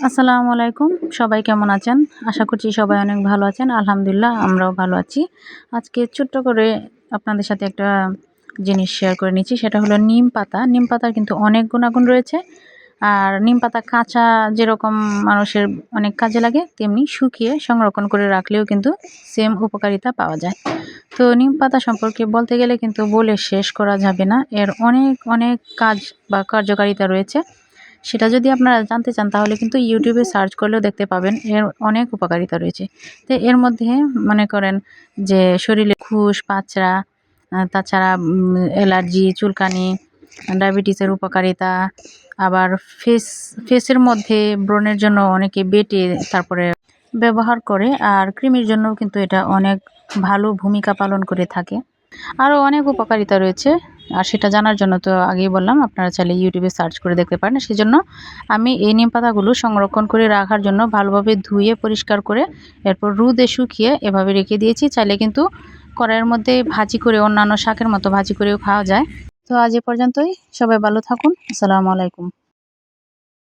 আসসালামু আলাইকুম। সবাই কেমন আছেন? আশা করছি সবাই অনেক ভালো আছেন। আলহামদুলিল্লাহ আমরাও ভালো আছি। আজকে ছোট্ট করে আপনাদের সাথে একটা জিনিস শেয়ার করে নিচ্ছি। সেটা হলো নিম পাতা। নিম পাতার কিন্তু অনেক গুণাগুণ রয়েছে। আর নিম পাতা কাঁচা যেরকম মানুষের অনেক কাজে লাগে, তেমনি শুকিয়ে সংরক্ষণ করে রাখলেও কিন্তু সেম উপকারিতা পাওয়া যায়। তো নিম পাতা সম্পর্কে বলতে গেলে কিন্তু বলে শেষ করা যাবে না। এর অনেক অনেক কাজ বা কার্যকারিতা রয়েছে। সেটা যদি আপনারা জানতে চান, তাহলে কিন্তু ইউটিউবে সার্চ করলেও দেখতে পাবেন। এর অনেক উপকারিতা রয়েছে। তো এর মধ্যে মনে করেন যে, শরীরে খুশ, পাচড়া তাছাড়া অ্যালার্জি, চুলকানি, ডায়াবেটিসের উপকারিতা, আবার ফেস ফেসের মধ্যে ব্রণের জন্য অনেকে বেটে তারপরে ব্যবহার করে, আর ক্রিমের জন্য কিন্তু এটা অনেক ভালো ভূমিকা পালন করে থাকে। আরও অনেক উপকারিতা রয়েছে। আর সেটা জানার জন্য তো আগেই বললাম, আপনারা চাইলে ইউটিউবে সার্চ করে দেখতে পারেন। সেজন্য আমি এই নিম পাতাগুলো সংরক্ষণ করে রাখার জন্য ভালোভাবে ধুয়ে, পরিষ্কার করে, এরপর রুদে শুকিয়ে এভাবে রেখে দিয়েছি। চাইলে কিন্তু কড়াইয়ের মধ্যে ভাজি করে, অন্যান্য শাকের মতো ভাজি করেও খাওয়া যায়। তো আজ এ পর্যন্তই। সবাই ভালো থাকুন। আসসালামু আলাইকুম।